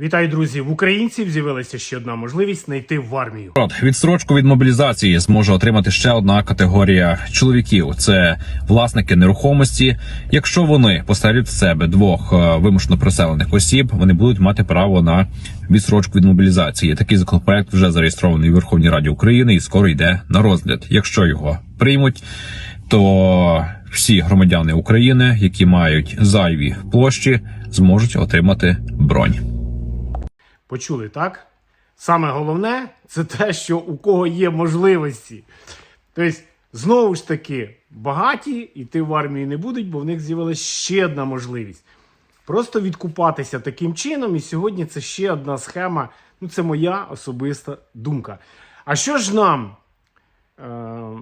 Вітаю, друзі! В українців з'явилася ще одна можливість знайти в армію. Відстрочку від мобілізації зможе отримати ще одна категорія чоловіків: це власники нерухомості. Якщо вони поставлять в себе двох е, вимушено переселених осіб, вони будуть мати право на відстрочку від мобілізації. Такий законопроект вже зареєстрований у Верховній Раді України і скоро йде на розгляд. Якщо його приймуть, то всі громадяни України, які мають зайві площі, зможуть отримати бронь. Почули, так? Саме головне це те, що у кого є можливості. Тобто, знову ж таки, багаті йти в армію не будуть, бо в них з'явилася ще одна можливість. Просто відкупатися таким чином, і сьогодні це ще одна схема. Ну, це моя особиста думка. А що ж нам, е-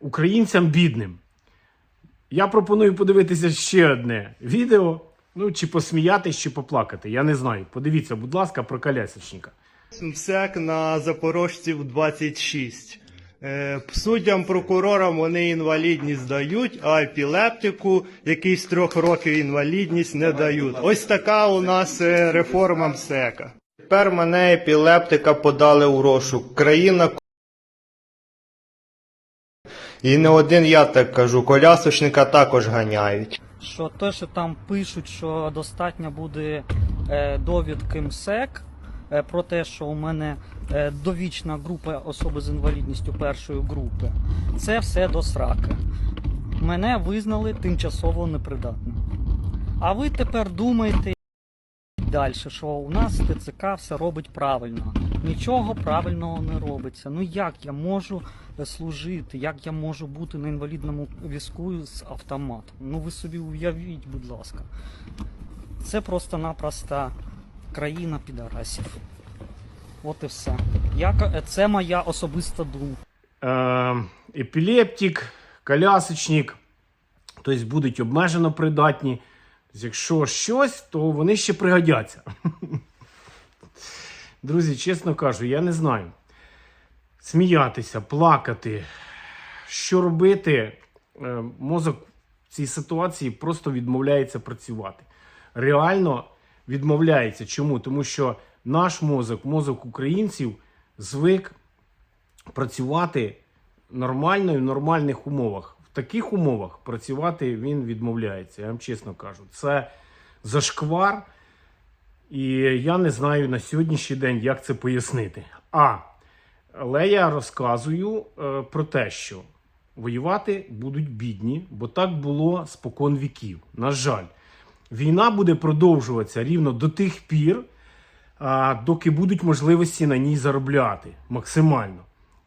українцям бідним? Я пропоную подивитися ще одне відео. Ну, чи посміятись, чи поплакати. Я не знаю. Подивіться, будь ласка, про колясочника. МСЕК на запорожців 26. Е, Суддям, прокурорам вони інвалідність дають, а епілептику, який з трьох років інвалідність не дають. Ось така у нас е, реформа МСЕКа. Тепер мене епілептика подали у розшук. Країна і не один я так кажу, колясочника також ганяють. Що те, що там пишуть, що достатньо буде е, довідки МСЕК е, про те, що у мене е, довічна група особи з інвалідністю першої групи, це все до сраки. Мене визнали тимчасово непридатним. А ви тепер думаєте далі, що у нас ТЦК все робить правильно. Нічого правильного не робиться. Ну як я можу е, служити, як я можу бути на інвалідному візку з автоматом? Ну ви собі уявіть, будь ласка. Це просто-напросто країна підарасів. От і все. Я, це моя особиста думка. Е, епілептик, колясочник, тобто будуть обмежено придатні. Якщо щось, то вони ще пригодяться. Друзі, чесно кажу, я не знаю. Сміятися, плакати, що робити, Е, мозок в цій ситуації просто відмовляється працювати. Реально відмовляється. Чому? Тому що наш мозок, мозок українців, звик працювати нормально і в нормальних умовах. В таких умовах працювати він відмовляється. Я вам чесно кажу. Це зашквар. І я не знаю на сьогоднішній день, як це пояснити. А, але я розказую е, про те, що воювати будуть бідні, бо так було спокон віків. На жаль, війна буде продовжуватися рівно до тих пір, а, доки будуть можливості на ній заробляти максимально.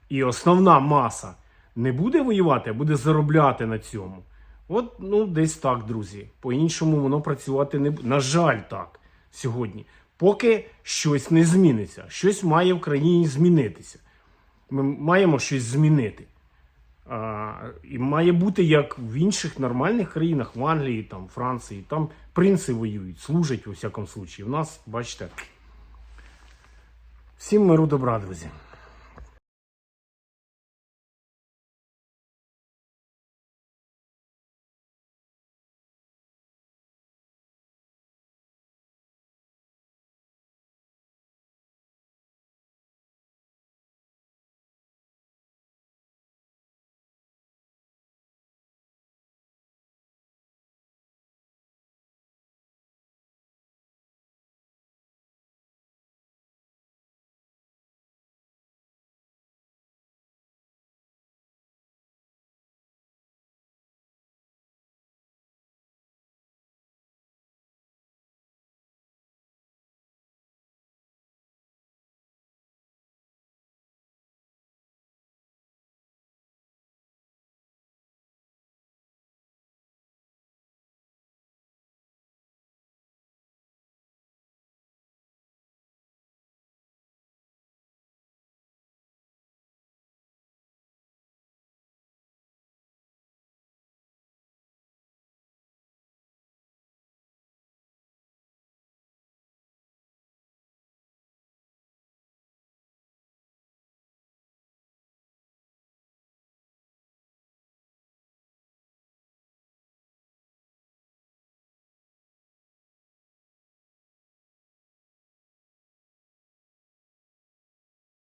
І основна маса не буде воювати, а буде заробляти на цьому. От, ну, десь так, друзі. По-іншому воно працювати не буде. На жаль, так сьогодні. Поки щось не зміниться. Щось має в країні змінитися. Ми маємо щось змінити. А, і має бути як в інших нормальних країнах, в Англії, там, Франції. Там принци воюють, служать у всякому случаї. У нас, бачите. Всім миру добра, друзі.